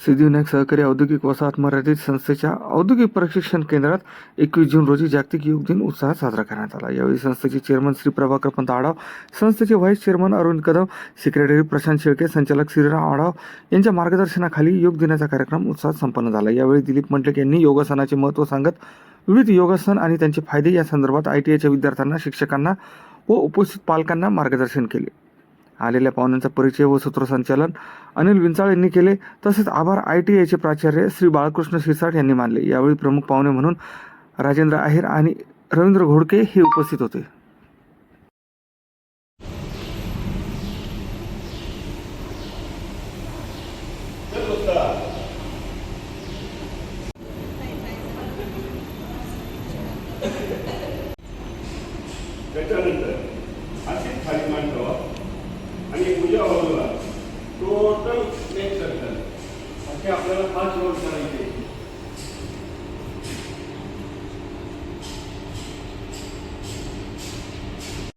सिद्धिविनायक सहकारी औद्योगिक वसाहत मर्यादित संस्थेच्या औद्योगिक प्रशिक्षण केंद्रात एकवीस जून रोजी जागतिक योग दिन उत्साहात साजरा करण्यात आला. यावेळी संस्थेचे चेअरमन श्री प्रभाकर पंत आढाव संस्थेचे vice chairman Arun Kadam secretary Prashant Shelke संचालक श्रीराम आढाव यांच्या मार्गदर्शनाखाली योग दिनाचा कार्यक्रम उत्साहात संपन्न झाला. यावेळी दिलीप मंडलिक यांनी योगासनाचे महत्त्व सांगत विविध योगासन आणि त्यांचे फायदे या संदर्भात आय टी आयच्या विद्यार्थ्यांना शिक्षकांना व उपस्थित पालकांना मार्गदर्शन केले. आलेल्या पाहुण्यांचा परिचय व सूत्रसंचालन. अनिल विंचाळ यांनी केले. तसेच आभार आय टी आयचे प्राचार्य श्री बाळकृष्ण शिरसाट यांनी मानले. यावेळी प्रमुख पाहुणे म्हणून राजेंद्र आहेर आणि रवींद्र घोडके हे उपस्थित होते. त्याच्यानंतर अशीच खाली मान ठेवा आणि हे आपल्याला पाच रोल